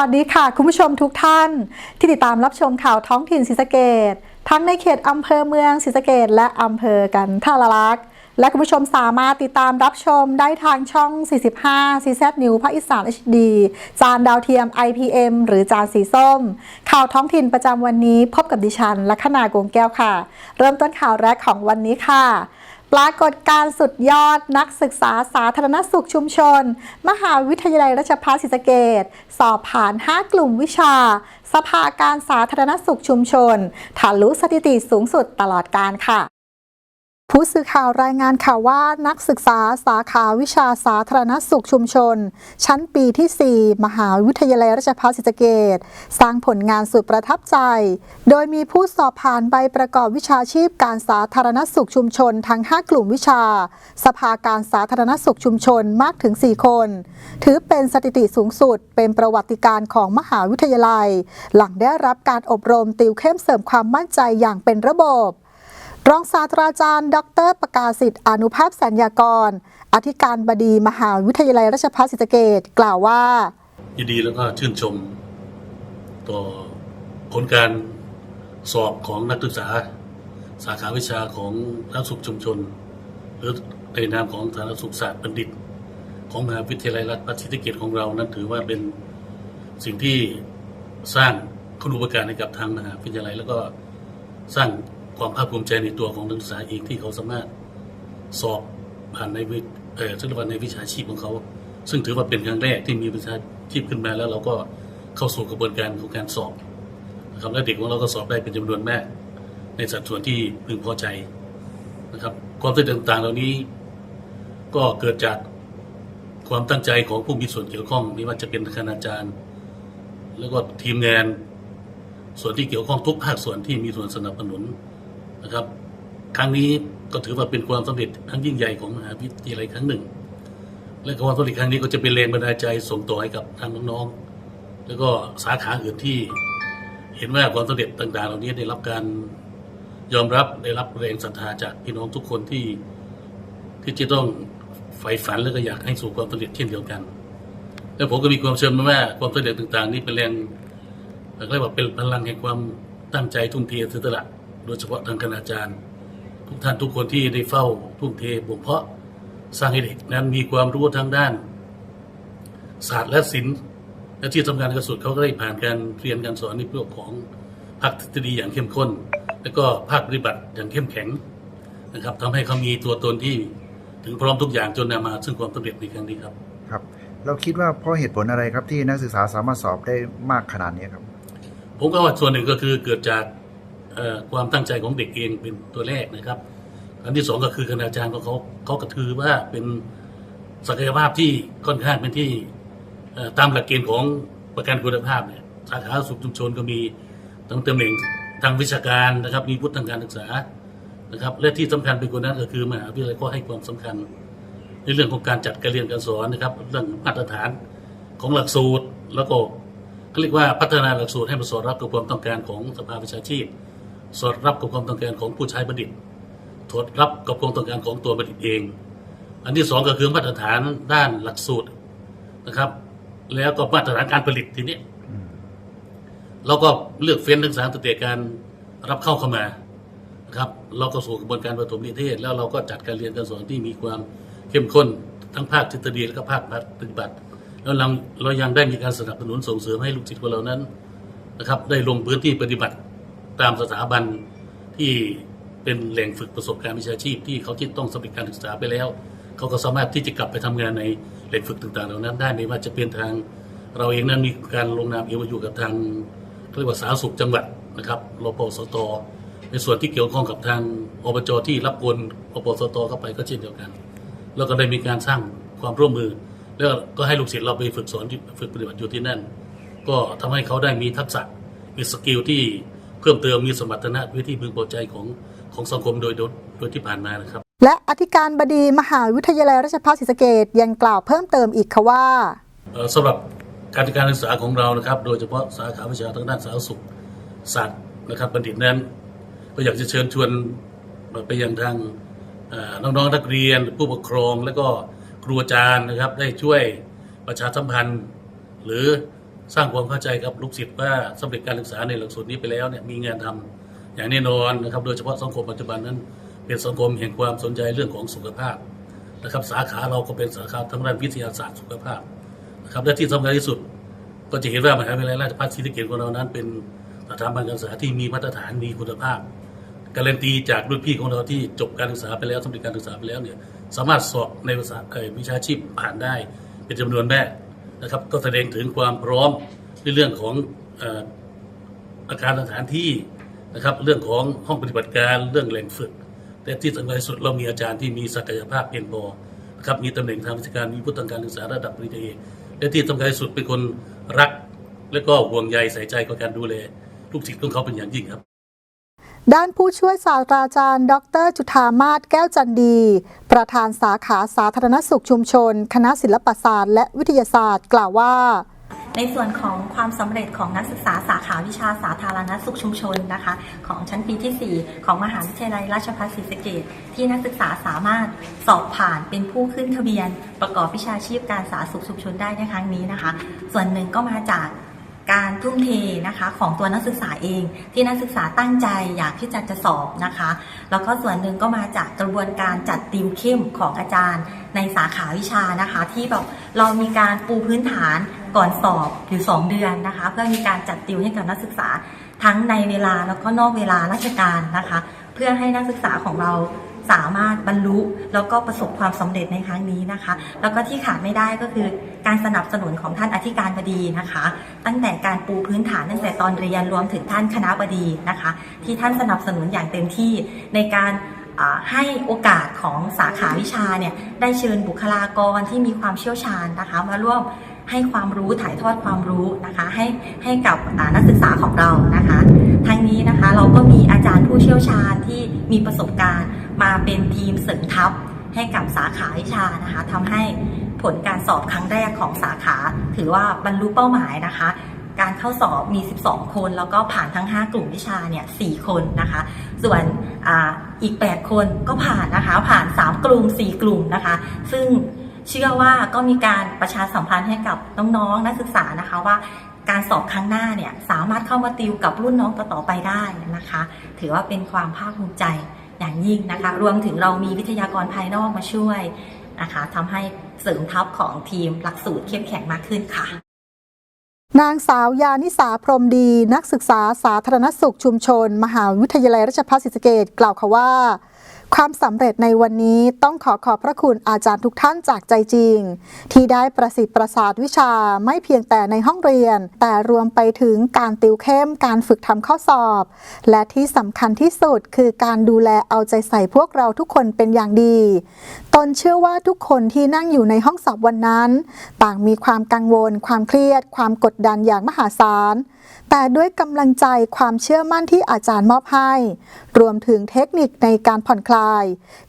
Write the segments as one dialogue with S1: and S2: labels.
S1: วัสดีค่ะ คุณผู้ชมทุกท่าน ที่ติดตามรับชมข่าวท้องถิ่นศรีสะเกดทั้งในเขตอำเภอเมืองศรีสะเกดและอำเภอกันทาราลักษ์และคุณผู้ชมสามารถติดตามรับชมได้ทางช่อง 45 CZ New ภาคอีสาน HD จานดาวเทียม IPM หรือจานสีส้ม ข่าวท้องถิ่นประจำวันนี้พบกับดิฉันลัคนากวงแก้วค่ะ เริ่มต้นข่าวแรกของวันนี้ค่ะ ปรากฏการสุดยอดนักศึกษาสาธารณสุขชุมชน มหาวิทยาลัยราชภัฏศรีสะเกตสอบผ่าน 5 กลุ่มวิชา สภาการสาธารณสุขชุมชนทะลุสถิติสูงสุดตลอดการค่ะ ผู้สื่อข่าวรายงานข่าวว่านักศึกษาสาขาวิชาสาธารณสุขชุมชน ชั้นปีที่ 4 มหาวิทยาลัยราชภัฏศรีสะเกษสร้างผลงานสุดประทับใจ โดยมีผู้สอบผ่านใบประกอบวิชาชีพการสาธารณสุขชุมชน ทั้ง 5 กลุ่มวิชา สภาการสาธารณสุขชุมชนมากถึง 4 คน ถือเป็นสถิติสูงสุด เป็นประวัติการณ์ของมหาวิทยาลัย หลังได้รับการอบรมติวเข้มเสริมความมั่นใจอย่างเป็นระบบ รองศาสตราจารย์ ดร ประกาศสิทธิ์อนุภาพสัญญากร อธิการบดีมหาวิทยาลัยราชภัฏศรีสะเกษกล่าวว่า
S2: ยินดีแล้วก็ชื่นชม ต่อผลการสอบของนักศึกษา สาขาวิชาของสาธารณสุขชุมชน หรือในนามของสารสุขศาสตร์บัณฑิต ของมหาวิทยาลัยรัฐพัฒนเกตของเรานั้นถือว่าเป็นสิ่งที่สร้างคุณูปการให้กับทางมหาวิทยาลัยแล้วก็สร้าง ความภาคภูมิใจในตัวของนักศึกษาเองที่เขาสามารถสอบผ่านในวิเอ่อซึ่งเรียกว่าในวิชาชีพของเขา ซึ่งถือว่าเป็นครั้งแรกที่มีวิชาชีพขึ้นมาแล้ว เราก็เข้าสู่กระบวนการของการสอบนะครับและเด็กของเราก็สอบได้เป็นจำนวนมาก ในสัดส่วนที่พึงพอใจนะครับ ความสำเร็จต่างๆ เหล่านี้ก็เกิดจากความตั้งใจของผู้มีส่วนเกี่ยวข้องไม่ว่าจะเป็นคณาจารย์ แล้วก็ทีมงานส่วนที่เกี่ยวข้องทุกภาคส่วนที่มีส่วนสนับสนุน นะครับ ครั้งนี้ก็ถือว่าเป็นความสำเร็จครั้งยิ่งใหญ่ของมหาวิทยาลัยครั้งหนึ่ง และความสำเร็จครั้งนี้ก็จะเป็นแรงบันดาลใจส่งต่อให้กับทางน้องๆ แล้วก็สาขาอื่นที่เห็นว่าความสำเร็จต่าง ๆ เหล่านี้ได้รับการยอมรับได้รับแรงศรัทธาจากพี่น้องทุกคนที่ที่จะต้องใฝ่ฝันแล้วก็อยากให้สู่ความสำเร็จเช่นเดียวกัน และผมก็มีความเชื่อมั่นว่าความสำเร็จต่าง ๆ นี้เป็นแรงเรียกว่าเป็นพลังแห่งความตั้งใจทุ่มเทเสียสละ โดยเฉพาะทางคณาจารย์ ทุกท่านทุกคนที่ได้เฝ้าทุ่มเทบ่มเพาะสร้างให้เด็กนั้นมีความรู้ทางด้าน ศาสตร์และศิลป์และที่สำคัญที่สุดเขาก็ได้ผ่านการเรียนการสอนในเรื่องของภาคทฤษฎีอย่างเข้มข้น แล้วก็ภาคปฏิบัติอย่างเข้มแข็งนะครับทำให้เขามีตัวตนที่ถึงพร้อมทุกอย่างจนนำมา ซึ่งความสำเร็จในครั้งนี้ครับ
S3: ครับเราคิดว่าเพราะเหตุผลอะไรครับที่นักศึกษาสามารถสอบได้มากขนาดนี้ครับ
S2: ผมก็ว่าส่วนหนึ่งก็คือเกิดจากเอ่อ ความตั้งใจของเด็กเองเป็นตัวแรกนะครับ อันที่สองก็คือคณาจารย์ของเขาเขากระถือว่าเป็นศักยภาพที่ค่อนข้างเป็นที่ตามหลักเกณฑ์ของประกันคุณภาพเนี่ยสาขาสุขชุมชนก็มีทั้งตำแหน่งทางวิชาการนะครับ มีพุทธทางการศึกษานะครับ และที่สำคัญไปกว่านั้นก็คือมหาวิทยาลัยก็ให้ความสำคัญ ในเรื่องของการจัดการเรียนการสอนนะครับเรื่องมาตรฐานของหลักสูตรแล้วก็ก็เรียกว่าพัฒนาหลักสูตรให้มันสอดรับกับความต้องการของสภาวิชาชีพ สอดรับกับความต้องการของผู้ใช้บัณฑิตสอดรับกับความต้องการของตัวบัณฑิตเอง อันที่สองก็คือมาตรฐานด้านหลักสูตรนะครับ แล้วก็มาตรฐานการผลิตทีนี้เราก็เลือกเฟ้นนักศึกษาตั้งแต่การรับเข้าเข้ามานะครับ เราก็สู่กระบวนการประถมนิเทศ แล้วเราก็จัดการเรียนการสอนที่มีความเข้มข้นทั้งภาคทฤษฎีและก็ภาคปฏิบัติแล้วเราเรายังได้มีการสนับสนุนส่งเสริมให้ลูกศิษย์ของเรานั้นนะครับ ได้ลงพื้นที่ปฏิบัติ ตามสถาบันที่เป็นแหล่งฝึกประสบการณ์วิชาชีพ ที่เขาที่ต้องสำเร็จการศึกษาไปแล้ว เขาก็สามารถที่จะกลับไปทำงานในแหล่งฝึกต่างๆเหล่านั้นได้ไม่ว่าจะเป็นทางเราเองนั้นมีการลงนามเอวอยู่กับทางเรียกว่าสาธารณสุขจังหวัดนะครับรปสต ในส่วนที่เกี่ยวข้องกับทางอบจที่รับโอนอปสตเข้าไปก็เช่นเดียวกัน แล้วก็ได้มีการสร้างความร่วมมือ แล้วก็ให้ลูกศิษย์เราไปฝึกสอนฝึกปฏิบัติอยู่ที่นั่น ก็ทำให้เขาได้มีทักษะมีสกิลที่ เพิ่มเติมมีสมรรถนะวิธีพึงพอใจของของสังคมโดยโดยโดยที่ผ่านมานะครับ
S1: และอธิการบดีมหาวิทยาลัยราชภัฏศรีสะเกษยังกล่าวเพิ่มเติมอีกค่ะว่า
S2: เอ่อสำหรับการจัดการศึกษาของเรานะครับ โดยเฉพาะสาขาวิชาทางด้านสาธารณสุขศาสตร์นะครับบัณฑิตนั้น ก็อยากจะเชิญชวนไปยังทางเอ่อน้องๆนักเรียนผู้ปกครอง และก็ครูอาจารย์นะครับได้ช่วยประชาสัมพันธ์ หรือ สร้างความเข้าใจกับลูกศิษย์ว่าสำเร็จการศึกษาในหลักสูตรนี้ไปแล้วเนี่ยมีงานทำอย่างแน่นอนนะครับ โดยเฉพาะสังคมปัจจุบันนั้น เป็นสังคมแห่งความสนใจเรื่องของสุขภาพนะครับ สาขาเราก็เป็นสาขาทางด้านวิทยาศาสตร์สุขภาพนะครับและที่สำคัญที่สุด ก็จะเห็นว่ามหาวิทยาลัยราชภัฏศรีสะเกษของเรานั้น เป็นสถาบันการศึกษาที่มีมาตรฐานมีคุณภาพการันตีจากรุ่นพี่ของเราที่จบการศึกษาไปแล้วสำเร็จการศึกษาไปแล้วเนี่ยสามารถสอบในภาษาเอ่อวิชาชีพผ่านได้เป็นจำนวนแรก นะครับก็แสดงถึงความพร้อมในเรื่องของอาคารสถานที่นะครับ เรื่องของห้องปฏิบัติการเรื่องแหล่งฝึก แต่ที่สำคัญที่สุดเรามีอาจารย์ที่มีศักยภาพเพียงพอนะครับมีตำแหน่งทางวิชาการมีผู้ทางการศึกษาระดับปริญญาเอกและที่สำคัญที่สุดเป็นคนรัก และก็ห่วงใยใส่ใจกับการดูแลลูกศิษย์ของเขาเป็นอย่างยิ่งครับ
S1: ด้านผู้ช่วยศาสตราจารย์ ดร จุธามาศแก้วจันดี ประธานสาขาสาธารณสุขชุมชน คณะศิลปศาสตร์และวิทยาศาสตร์ กล่าวว่า
S4: ในส่วนของความสำเร็จของนักศึกษาสาขาวิชาสาธารณสุขชุมชนนะคะ ของชั้นปีที่ 4 ของมหาวิทยาลัยราชภัฏศรีสะเกษที่นักศึกษาสามารถสอบผ่านเป็นผู้ขึ้นทะเบียน ประกอบวิชาชีพการสาธารณสุขชุมชนได้ในครั้งนี้นะคะ ส่วนหนึ่งก็มาจาก การทุ่มเทนะคะของตัวนักศึกษาเอง ที่นักศึกษาตั้งใจอยากที่จะจะสอบนะคะ แล้วก็ส่วนหนึ่งก็มาจากกระบวนการจัดติวเข้มของอาจารย์ในสาขาวิชานะคะ ที่แบบเรามีการปูพื้นฐานก่อนสอบอยู่ 2 เดือนนะคะ เพื่อมีการจัดติวให้กับนักศึกษา ทั้งในเวลาแล้วก็นอกเวลาราชการนะคะ เพื่อให้นักศึกษาของเราสามารถบรรลุแล้วก็ประสบความสำเร็จในครั้งนี้นะคะ แล้วก็ที่ขาดไม่ได้ก็คือการสนับสนุนของท่านอธิการบดีนะคะ ตั้งแต่การปูพื้นฐานตั้งแต่ตอนเรียนรวมถึงท่านคณะบดีนะคะ ที่ท่านสนับสนุนอย่างเต็มที่ในการให้โอกาสของสาขาวิชาเนี่ยได้เชิญบุคลากรที่มีความเชี่ยวชาญนะคะ มาร่วม ให้ความรู้ถ่ายทอดความรู้นะคะให้ให้กับนักศึกษาของเรานะคะทั้งนี้นะคะเราก็มีอาจารย์ผู้เชี่ยวชาญที่มีประสบการณ์ มาเป็นทีมเสริมทัพให้กับสาขาวิชานะคะทำให้ผลการสอบครั้งแรกของสาขา ถือว่าบรรลุเป้าหมายนะคะ การเข้าสอบมี 12 คน แล้วก็ผ่านทั้ง 5 กลุ่มวิชาเนี่ย 4 คนนะคะ ส่วนออีก 8 คนก็ผ่านนะคะ ผ่าน 3 กลุ่ม 4 กลุ่มนะคะ ซึ่ง เชื่อว่าก็มีการประชาสัมพันธ์ให้กับน้องๆนักศึกษานะคะว่าการสอบครั้งหน้าเนี่ยสามารถเข้ามาติวกับรุ่นน้องต่อๆไปได้นะคะ ถือว่าเป็นความภาคภูมิใจอย่างยิ่งนะคะ รวมถึงเรามีวิทยากรภายนอกมาช่วยนะคะทำให้เสริมทัพของทีมหลักสูตรเข้มแข็งมากขึ้นค่ะ
S1: นางสาวยานิสาพรมดี นักศึกษาสาธารณสุขชุมชน มหาวิทยาลัยราชภัฏศรีสะเกษกล่าวค่ะว่า ความสำเร็จในวันนี้ต้องขอขอบพระคุณอาจารย์ทุกท่านจากใจจริง ที่ได้ประสิทธิ์ประสาทวิชาไม่เพียงแต่ในห้องเรียน แต่รวมไปถึงการติวเข้มการฝึกทำข้อสอบ และที่สำคัญที่สุดคือการดูแลเอาใจใส่พวกเราทุกคนเป็นอย่างดี ตนเชื่อว่าทุกคนที่นั่งอยู่ในห้องสอบวันนั้น ต่างมีความกังวล ความเครียด ความกดดันอย่างมหาศาล แต่ด้วยกำลังใจความเชื่อมั่นที่อาจารย์มอบให้ รวมถึงเทคนิคในการผ่อนคลาย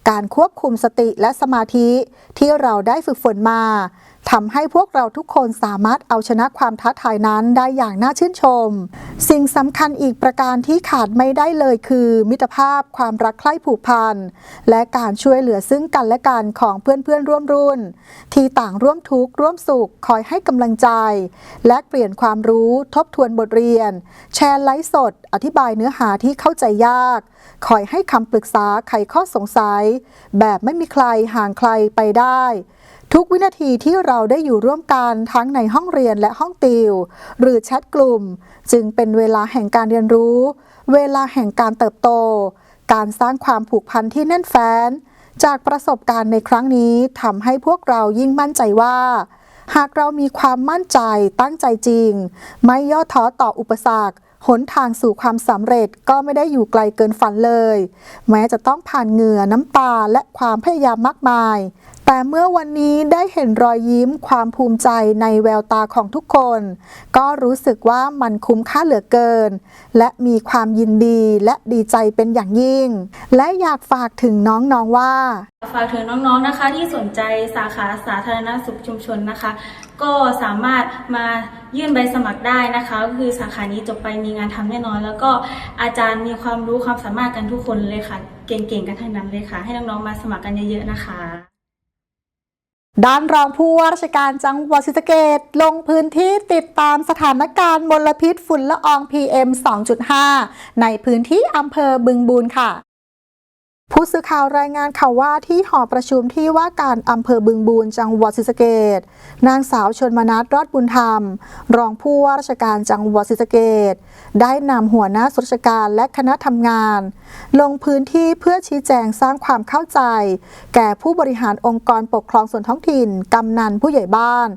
S1: การควบคุมสติและสมาธิที่เราได้ฝึกฝนมา ทำให้พวกเราทุกคนสามารถเอาชนะความท้าทายนั้นได้อย่างน่าชื่นชม สิ่งสำคัญอีกประการที่ขาดไม่ได้เลยคือ มิตรภาพความรักใคร่ผูกพันและการช่วยเหลือซึ่งกันและกันของเพื่อนๆร่วมรุ่น ที่ต่างร่วมทุกข์ร่วมสุขคอยให้กำลังใจ และเปลี่ยนความรู้ทบทวนบทเรียน แชร์ไลฟ์สด อธิบายเนื้อหาที่เข้าใจยาก คอยให้คำปรึกษาไขข้อสงสัย แบบไม่มีใครห่างใครไปได้ ทุกวินาทีที่เราได้อยู่ร่วมกันทั้งในห้องเรียนและห้องติว หรือแชทกลุ่ม จึงเป็นเวลาแห่งการเรียนรู้ เวลาแห่งการเติบโต การสร้างความผูกพันที่แน่นแฟ้น จากประสบการณ์ในครั้งนี้ทำให้พวกเรายิ่งมั่นใจว่า หากเรามีความมั่นใจตั้งใจจริง ไม่ย่อท้อต่ออุปสรรคหนทางสู่ความสำเร็จก็ไม่ได้อยู่ไกลเกินฝันเลย แม้จะต้องผ่านเหงื่อน้ำตาและความพยายามมากมาย แต่เมื่อวันนี้ได้เห็นรอยยิ้มความภูมิใจในแววตาของทุกคน ก็รู้สึกว่ามันคุ้มค่าเหลือเกิน และมีความยินดีและดีใจเป็นอย่างยิ่ง และอยากฝากถึงน้องๆว่า
S5: ฝากถึงน้องๆนะคะที่สนใจสาขาสาธารณสุขชุมชนนะคะ ก็สามารถมายื่นใบสมัครได้นะคะก็คือสาขานี้จบไปมีงานทำแน่นอน แล้วก็อาจารย์มีความรู้ความสามารถกันทุกคนเลยค่ะ เก่งๆกันทั้งนั้นเลยค่ะ ให้น้องๆมาสมัครกันเยอะๆนะคะ
S1: ด้านรองผู้ว่าราชการจังหวัดศรีสะเกดลงพื้นที่ติดตามสถานการณ์มลพิษฝุ่นละออง PM 2.5 ในพื้นที่อำเภอบึงบูรค่ะ ผู้สื่อข่าวรายงานข่าวว่าที่หอประชุมที่ว่าการอำเภอบึงบูรจังหวัดศรีสะเกษนางสาวชนมนัสรอดบุญธรรม รองผู้ว่าราชการจังหวัดศรีสะเกษได้นำหัวหน้าส่วนราชการและคณะทำงาน ลงพื้นที่เพื่อชี้แจงสร้างความเข้าใจ แก่ผู้บริหารองค์กรปกครองส่วนท้องถิ่นกำนันผู้ใหญ่บ้าน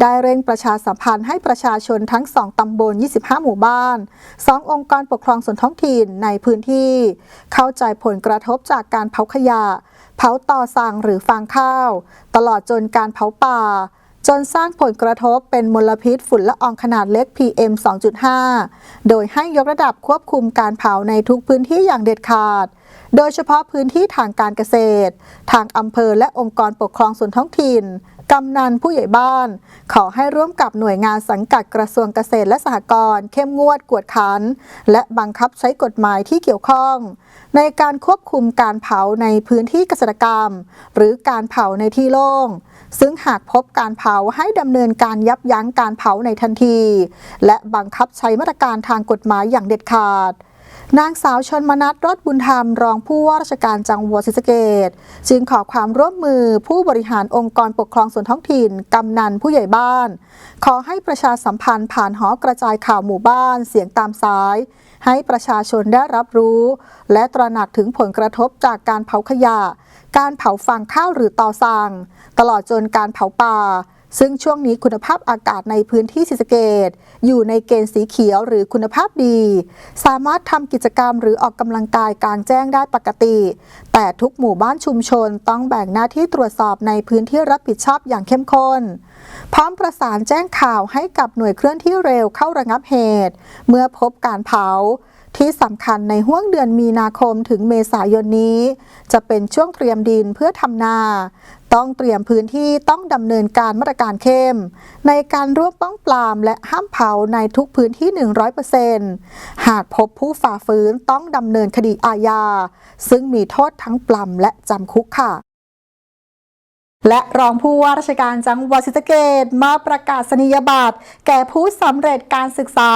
S1: ได้เร่งประชาสัมพันธ์ให้ประชาชนทั้ง2ตำบล 25 หมู่บ้าน 2 องค์กรปกครองส่วนท้องถิ่นในพื้นที่ เข้าใจผลกระทบจากการเผาขยะ เผาต่อสั่งหรือฟางข้าว ตลอดจนการเผาป่า จนสร้างผลกระทบเป็นมลพิษฝุ่นละอองขนาดเล็ก PM 2.5 โดยให้ยกระดับควบคุมการเผาในทุกพื้นที่อย่างเด็ดขาด โดยเฉพาะพื้นที่ทางการเกษตร ทางอำเภอและองค์กรปกครองส่วนท้องถิ่น กำนันผู้ใหญ่บ้าน ขอให้ร่วมกับหน่วยงานสังกัดกระทรวงเกษตรและสหกรณ์เข้มงวดกวดขัน และบังคับใช้กฎหมายที่เกี่ยวข้อง ในการควบคุมการเผาในพื้นที่เกษตรกรรม หรือการเผาในที่โล่ง ซึ่งหากพบการเผาให้ดำเนินการยับยั้งการเผาในทันที และบังคับใช้มาตรการทางกฎหมายอย่างเด็ดขาด นางสาวชนมนัสรอดบุญธรรม รองผู้ว่าราชการจังหวัดศรีสะเกษจึงขอความร่วมมือผู้บริหารองค์กรปกครองส่วนท้องถิ่น กำนันผู้ใหญ่บ้าน ขอให้ประชาสัมพันธ์ผ่านหอกระจายข่าวหมู่บ้านเสียงตามสาย ให้ประชาชนได้รับรู้ และตระหนักถึงผลกระทบจากการเผาขยะ การเผาฟางข้าวหรือตอสั่งตลอดจนการเผาป่า ซึ่งช่วงนี้คุณภาพอากาศในพื้นที่ศรีสะเกดอยู่ในเกณฑ์สีเขียวหรือคุณภาพดี สามารถทำกิจกรรมหรือออกกำลังกายกลางแจ้งได้ปกติ แต่ทุกหมู่บ้านชุมชนต้องแบ่งหน้าที่ตรวจสอบในพื้นที่รับผิดชอบอย่างเข้มข้น พร้อมประสานแจ้งข่าวให้กับหน่วยเคลื่อนที่เร็วเข้าระงับเหตุ เมื่อพบการเผาที่สำคัญในห้วงเดือนมีนาคมถึงเมษายนนี้ จะเป็นช่วงเตรียมดินเพื่อทำนา ต้องเตรียมพื้นที่ต้องดำเนินการมาตรการเข้ม ในการรวบป้องปรามและห้ามเผาในทุกพื้นที่ 100%หากพบผู้ฝ่าฝืนต้องดำเนินคดีอาญา ซึ่งมีโทษทั้งปรับและจำคุกค่ะและรองผู้ว่าราชการจังหวัดศรีสะเกษมาประกาศนียบัตรแก่ผู้สำเร็จการศึกษา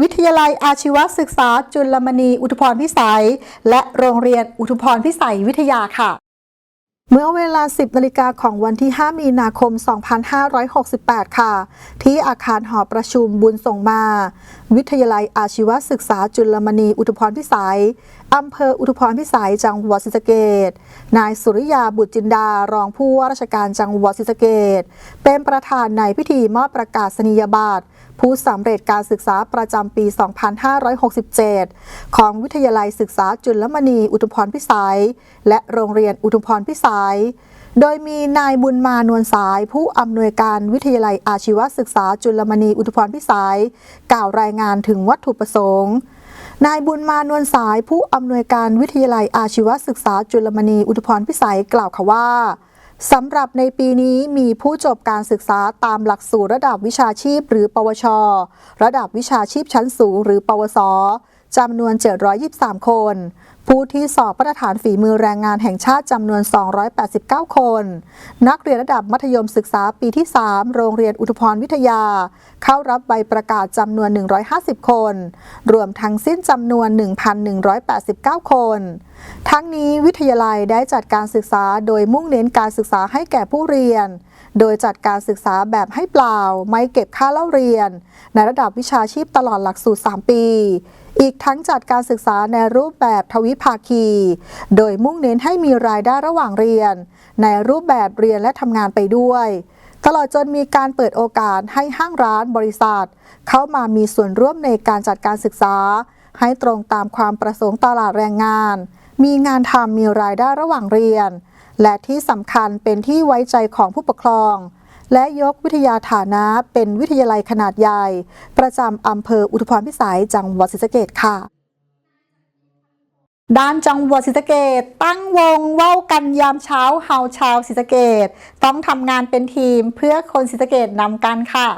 S1: วิทยาลัยอาชีวศึกษาจุลมณีอุทุพรพิสัย และโรงเรียนอุทุพรพิสัยวิทยาค่ะ เมื่อเวลา 10 นาฬิกาของวันที่ 5 มีนาคม 2568 ค่ะ ที่อาคารหอประชุมบุญส่งมา วิทยาลัยอาชีวศึกษาจุลมณี อุทุพรพิสัย อำเภออุทุพรพิสัย จังหวัดศรีสะเกษนายสุริยาบุตรจินดา รองผู้ว่าราชการจังหวัดศรีสะเกษเป็นประธานในพิธีมอบประกาศนียบัตร ผู้สำเร็จการศึกษาประจำปี 2567 ของวิทยาลัยศึกษาจุลมณีอุทุมพรพิสัย และโรงเรียนอุทุมพรพิสัย โดยมีนายบุญมานวลสาย ผู้อำนวยการวิทยาลัยอาชีวศึกษาจุลมณีอุทุพรพิสัย กล่าวรายงานถึงวัตถุประสงค์นายบุญมานวลสายผู้อำนวยการวิทยาลัยอาชีวศึกษาจุลมณีอุทุพรพิสัยกล่าวค่ะว่า สำหรับในปีนี้มีผู้จบการศึกษาตามหลักสูตรระดับวิชาชีพหรือปวช ระดับวิชาชีพชั้นสูงหรือปวสจำนวน 723 คน ผู้ที่สอบมาตรฐานฝีมือแรงงานแห่งชาติจำนวน 289 คน นักเรียนระดับมัธยมศึกษาปีที่ 3 โรงเรียนอุทุพรวิทยา เข้ารับใบประกาศจำนวน 150 คน รวมทั้งสิ้นจำนวน 1,189 คน ทั้งนี้วิทยาลัยได้จัดการศึกษาโดยมุ่งเน้นการศึกษาให้แก่ผู้เรียน โดยจัดการศึกษาแบบให้เปล่า ไม่เก็บค่าเล่าเรียน ในระดับวิชาชีพตลอดหลักสูตร 3 ปี อีกทั้งจัดการศึกษาในรูปแบบทวิภาคี โดยมุ่งเน้นให้มีรายได้ระหว่างเรียน ในรูปแบบเรียนและทำงานไปด้วย ตลอดจนมีการเปิดโอกาสให้ห้างร้านบริษัท เข้ามามีส่วนร่วมในการจัดการศึกษา ให้ตรงตามความประสงค์ตลาดแรงงาน มีงานทำมีรายได้ระหว่างเรียน และที่สำคัญเป็นที่ไว้ใจของผู้ปกครอง และยกวิทยาฐานะเป็นวิทยาลัยขนาดใหญ่ ประจำอำเภออุทุพรพิสัยจังหวัดศรีสะเกดค่ะด้านจังหวัดศรีสะเกดตั้งวงเว้ากันยามเช้าเฮาชาวศรีสะเกดต้องทำงานเป็นทีมเพื่อคนศรีสะเกดนำกันค่ะ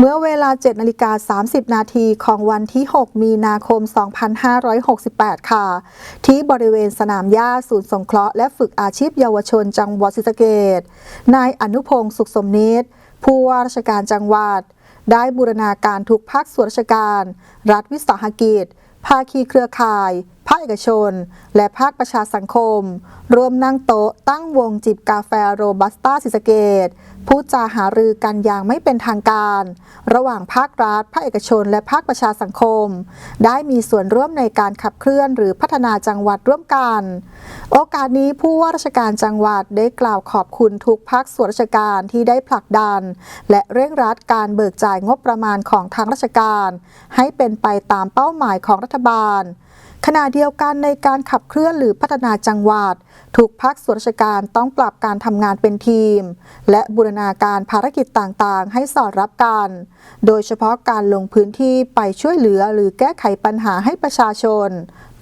S1: เมื่อเวลา 7นาฬิกา30 นาทีของวันที่ 6 มีนาคม 2568 ค่ะ ที่บริเวณสนามหญ้าศูนย์สงเคราะห์และฝึกอาชีพเยาวชนจังหวัดศรีสะเกษนายอนุพงศ์สุขสมนิตผู้ว่าราชการจังหวัด ได้บูรณาการทุกภาคส่วนราชการ รัฐวิสาหกิจ ภาคีเครือข่าย ภาคเอกชน และภาคประชาสังคม ร่วมนั่งโต๊ะตั้งวงจิบกาแฟโรบัสต้าศรีสะเกต พูดจาหารือกันอย่างไม่เป็นทางการ ระหว่างภาครัฐ ภาคเอกชน และภาคประชาสังคม ได้มีส่วนร่วมในการขับเคลื่อนหรือพัฒนาจังหวัดร่วมกัน โอกาสนี้ผู้ว่าราชการจังหวัดได้กล่าวขอบคุณทุกภาคส่วนราชการที่ได้ผลักดัน และเร่งรัดการเบิกจ่ายงบประมาณของทางราชการ ให้เป็นไปตามเป้าหมายของรัฐบาล ขณะเดียวกันในการขับเคลื่อนหรือพัฒนาจังหวัดทุกภาคส่วนราชการต้องปรับการทำงานเป็นทีม และบูรณาการภารกิจต่างๆ ให้สอดรับกัน โดยเฉพาะการลงพื้นที่ไปช่วยเหลือหรือแก้ไขปัญหาให้ประชาชน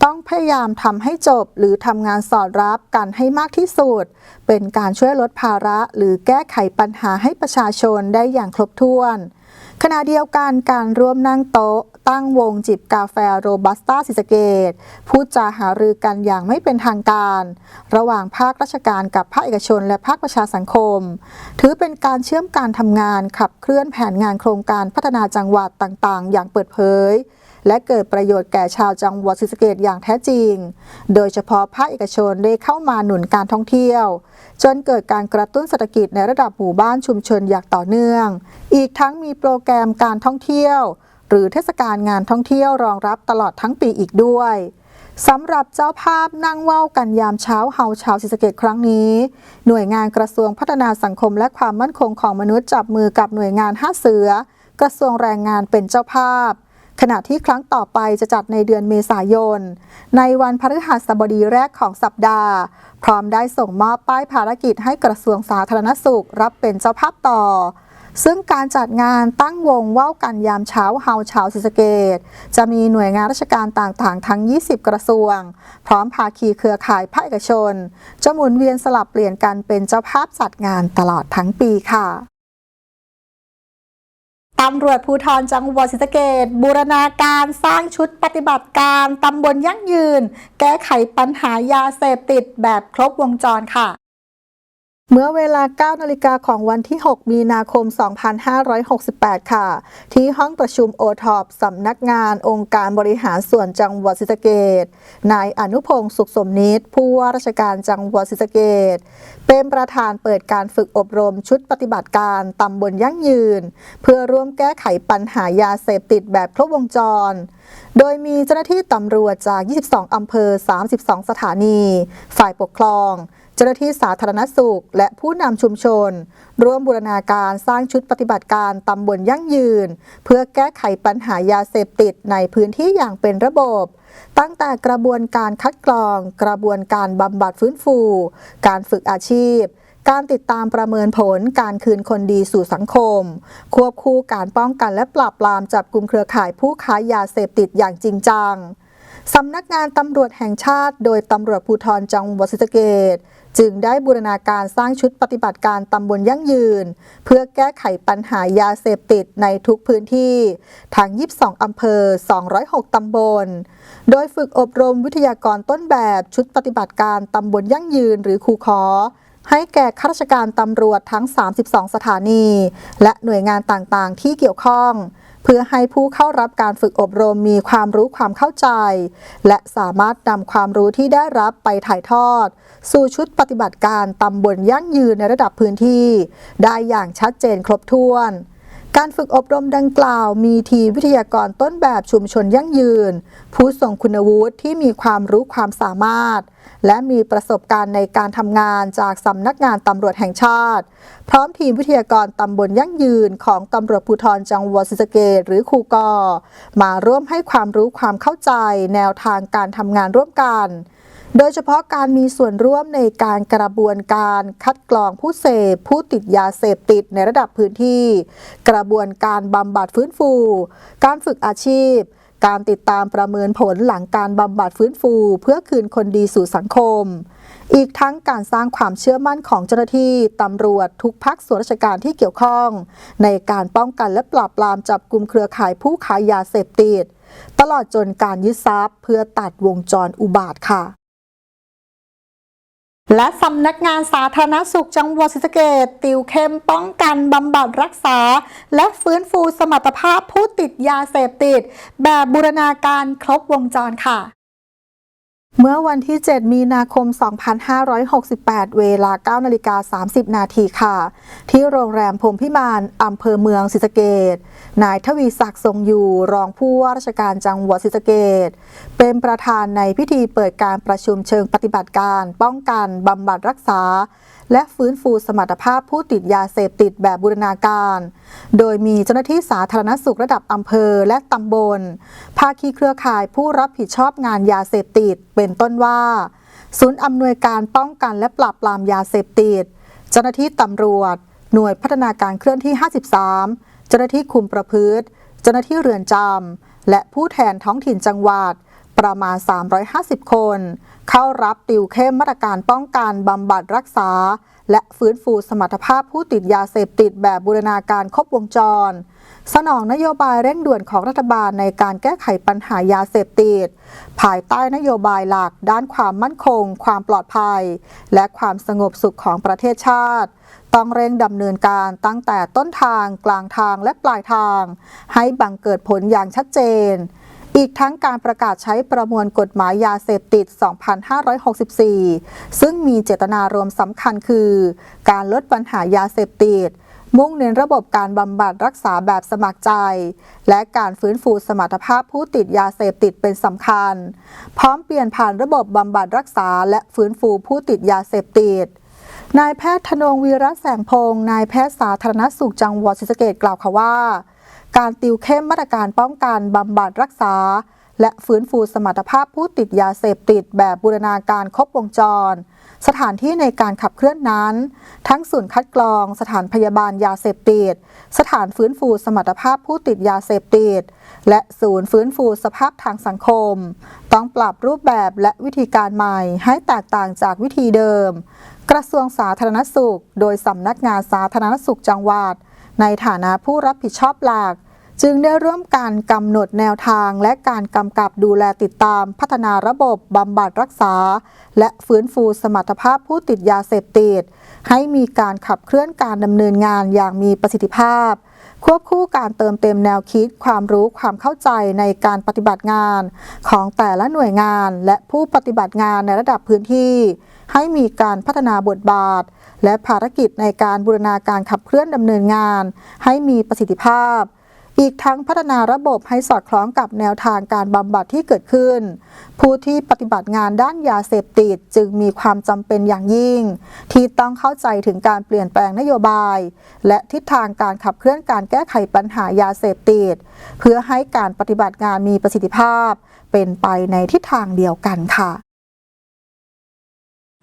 S1: ต้องพยายามทำให้จบหรือทำงานสอดรับกันให้มากที่สุด เป็นการช่วยลดภาระหรือแก้ไขปัญหาให้ประชาชนได้อย่างครบถ้วนขณะเดียวกันการร่วมนั่งโต๊ะ ตั้งวงจิบกาแฟโรบัสต้าศรีสเกต พูดจาหารือกันอย่างไม่เป็นทางการ ระหว่างภาคราชการกับภาคเอกชน และภาคประชาสังคม ถือเป็นการเชื่อมการทำงานขับเคลื่อนแผนงานโครงการพัฒนาจังหวัดต่างๆ อย่างเปิดเผยและเกิดประโยชน์แก่ชาวจังหวัดศรีสะเกษอย่างแท้จริง โดยเฉพาะภาคเอกชนได้เข้ามาหนุนการท่องเที่ยว จนเกิดการกระตุ้นเศรษฐกิจในระดับหมู่บ้านชุมชนอย่างต่อเนื่อง อีกทั้งมีโปรแกรมการท่องเที่ยว หรือเทศกาลงานท่องเที่ยวรองรับตลอดทั้งปีอีกด้วยสำหรับเจ้าภาพนั่งเว้ากันยามเช้าเฮาชาวศรีสะเกษครั้งนี้ หน่วยงานกระทรวงพัฒนาสังคมและความมั่นคงของมนุษย์จับมือกับหน่วยงานห้าเสือ กระทรวงแรงงานเป็นเจ้าภาพ ขณะที่ครั้งต่อไปจะจัดในเดือนเมษายน ในวันพฤหัสบดีแรกของสัปดาห์ พร้อมได้ส่งมอบป้ายภารกิจให้กระทรวงสาธารณสุขรับเป็นเจ้าภาพต่อ ซึ่งการจัดงานตั้งวงว้ากันยามเช้าเฮาเช้าศรีสะเกต จะมีหน่วยงานราชการต่างๆ ทั้ง 20 กระทรวง พร้อมภาคีเครือข่ายภาคเอกชน จะหมุนเวียนสลับเปลี่ยนกันเป็นเจ้าภาพจัดงานตลอดทั้งปีค่ะตำรวจภูธรจังหวัดศรีสะเกษบูรณาการสร้างชุดปฏิบัติการตำบลยั่งยืน แก้ไขปัญหายาเสพติดแบบครบวงจรค่ะ เมื่อเวลา 9 นาฬิกาของวันที่ 6 มีนาคม 2568 ค่ะ ที่ห้องประชุมโอทอปสำนักงานองค์การบริหารส่วนจังหวัดศรีสะเกดนายอนุพงศ์สุขสมนิตผู้ว่าราชการจังหวัดศรีสะเกด เป็นประธานเปิดการฝึกอบรมชุดปฏิบัติการตำบลยั่งยืน เพื่อร่วมแก้ไขปัญหายาเสพติดแบบครบวงจร โดยมีเจ้าหน้าที่ตำรวจจาก 22 อำเภอ 32 สถานี ฝ่ายปกครอง เจ้าหน้าที่สาธารณสุข และผู้นำชุมชน ร่วมบูรณาการสร้างชุดปฏิบัติการตำบลยั่งยืน เพื่อแก้ไขปัญหายาเสพติดในพื้นที่อย่างเป็นระบบตั้งแต่กระบวนการคัดกรอง กระบวนการบำบัดฟื้นฟู การฝึกอาชีพ การติดตามประเมินผล การคืนคนดีสู่สังคม ควบคู่การป้องกันและปราบปรามจับกลุ่มเครือข่ายผู้ค้ายาเสพติดอย่างจริงจังสำนักงานตำรวจแห่งชาติ โดยตำรวจภูธรจังหวัดศรีสะเกษ จึงได้บูรณาการสร้างชุดปฏิบัติการตำบลยั่งยืน เพื่อแก้ไขปัญหายาเสพติดในทุกพื้นที่ ทั้ง 22 อำเภอ 206 ตำบล โดยฝึกอบรมวิทยากรต้นแบบชุดปฏิบัติการตำบลยั่งยืนหรือครูขอให้แก่ข้าราชการตำรวจทั้ง 32 สถานี และหน่วยงานต่างๆ ที่เกี่ยวข้อง เพื่อให้ผู้เข้ารับการฝึกอบรมมีความรู้ความเข้าใจ และสามารถนำความรู้ที่ได้รับไปถ่ายทอด สู่ชุดปฏิบัติการตำบลยั่งยืนในระดับพื้นที่ ได้อย่างชัดเจนครบถ้วน การฝึกอบรมดังกล่าวมีทีวิทยากรต้นแบบชุมชนยั่งยืน ผู้ทรงคุณวุฒิที่มีความรู้ความสามารถ และมีประสบการณ์ในการทำงานจากสำนักงานตำรวจแห่งชาติ พร้อมทีมวิทยากรตำบลยั่งยืนของตำรวจภูธรจังหวัดศรีสะเกษหรือครูกอมาร่วมให้ความรู้ความเข้าใจ แนวทางการทำงานร่วมกัน โดยเฉพาะการมีส่วนร่วมในการกระบวนการคัดกรองผู้เสพ ผู้ติดยาเสพติดในระดับพื้นที่ กระบวนการบำบัดฟื้นฟู การฝึกอาชีพ การติดตามประเมินผลหลังการบำบัดฟื้นฟู เพื่อคืนคนดีสู่สังคม อีกทั้งการสร้างความเชื่อมั่นของเจ้าหน้าที่ตำรวจทุกภาคส่วนราชการที่เกี่ยวข้อง ในการป้องกันและปราบปรามจับกลุ่มเครือข่ายผู้ขายยาเสพติด ตลอดจนการยึดทรัพย์ เพื่อตัดวงจรอุบาทค่ะ และสำนักงานสาธารณสุขจังหวัดศรีสะเกษติวเข้มป้องกันบำบัดรักษา และฟื้นฟูสมรรถภาพผู้ติดยาเสพติด แบบบูรณาการครบวงจรค่ะเมื่อวันที่ 7 มีนาคม 2568 เวลา 9 นาฬิกา 30 นาทีค่ะ ที่โรงแรมพรมพิมาน อำเภอเมืองศรีสะเกษ นายทวีศักดิ์ทรงอยู่รองผู้ว่าราชการจังหวัดศรีสะเกษเป็นประธานในพิธีเปิดการประชุมเชิงปฏิบัติการ ป้องกันบำบัดรักษา และฟื้นฟูสมรรถภาพผู้ติดยาเสพติดแบบบูรณาการ โดยมีเจ้าหน้าที่สาธารณสุขระดับอำเภอและตำบล ภาคีเครือข่ายผู้รับผิดชอบงานยาเสพติด เป็นต้นว่า ศูนย์อำนวยการป้องกันและปราบปรามยาเสพติด เจ้าหน้าที่ตำรวจ หน่วยพัฒนาการเคลื่อนที่ 53 เจ้าหน้าที่คุมประพฤติ เจ้าหน้าที่เรือนจำและผู้แทนท้องถิ่นจังหวัด ประมาณ 350 คน เข้ารับติวเข้มมาตรการป้องกันบำบัดรักษา และฟื้นฟูสมรรถภาพผู้ติดยาเสพติดแบบบูรณาการครบวงจร สนองนโยบายเร่งด่วนของรัฐบาลในการแก้ไขปัญหายาเสพติด ภายใต้นโยบายหลักด้านความมั่นคง ความปลอดภัย และความสงบสุขของประเทศชาติ ต้องเร่งดำเนินการตั้งแต่ต้นทาง กลางทางและปลายทาง ให้บังเกิดผลอย่างชัดเจนอีกทั้งการประกาศใช้ประมวลกฎหมายยาเสพติด 2564 ซึ่งมีเจตนารวมสำคัญคือ การลดปัญหายาเสพติด มุ่งเน้นระบบการบำบัดรักษาแบบสมัครใจ และการฟื้นฟูสมรรถภาพผู้ติดยาเสพติดเป็นสำคัญ พร้อมเปลี่ยนผ่านระบบบำบัดรักษาและฟื้นฟูผู้ติดยาเสพติดนายแพทย์ธนงวีระแสงพงศ์นายแพทย์สาธารณสุขจังหวัดศรีสะเกษกล่าวค่ะว่า การติวเข้มมาตรการป้องกันบำบัดรักษา และฟื้นฟูสมรรถภาพผู้ติดยาเสพติดแบบบูรณาการครบวงจร สถานที่ในการขับเคลื่อนนั้น ทั้งศูนย์คัดกรอง สถานพยาบาลยาเสพติด สถานฟื้นฟูสมรรถภาพผู้ติดยาเสพติด และศูนย์ฟื้นฟูสภาพทางสังคม ต้องปรับรูปแบบและวิธีการใหม่ให้แตกต่างจากวิธีเดิม กระทรวงสาธารณสุข โดยสำนักงานสาธารณสุขจังหวัด ในฐานะผู้รับผิดชอบหลัก จึงได้ร่วมกันกำหนดแนวทางและการกำกับดูแลติดตามพัฒนาระบบบำบัดรักษา และฟื้นฟูสมรรถภาพผู้ติดยาเสพติด ให้มีการขับเคลื่อนการดำเนินงานอย่างมีประสิทธิภาพ ควบคู่การเติมเต็มแนวคิด ความรู้ความเข้าใจในการปฏิบัติงาน ของแต่ละหน่วยงานและผู้ปฏิบัติงานในระดับพื้นที่ ให้มีการพัฒนาบทบาท และภารกิจในการบูรณาการขับเคลื่อนดำเนินงาน ให้มีประสิทธิภาพ อีกทั้งพัฒนาระบบให้สอดคล้องกับแนวทางการบำบัดที่เกิดขึ้น ผู้ที่ปฏิบัติงานด้านยาเสพติดจึงมีความจำเป็นอย่างยิ่ง ที่ต้องเข้าใจถึงการเปลี่ยนแปลงนโยบาย และทิศทางการขับเคลื่อนการแก้ไขปัญหายาเสพติด เพื่อให้การปฏิบัติงานมีประสิทธิภาพ เป็นไปในทิศทางเดียวกันค่ะ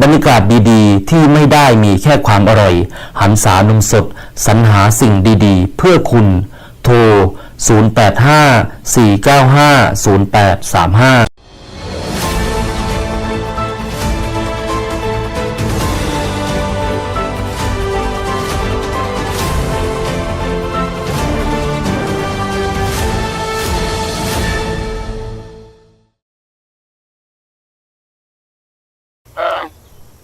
S6: บรรยากาศดีๆ ที่ไม่ได้มีแค่ความอร่อย หันษานมสด สรรหาสิ่งดีๆ เพื่อคุณ โทร 085 495 0835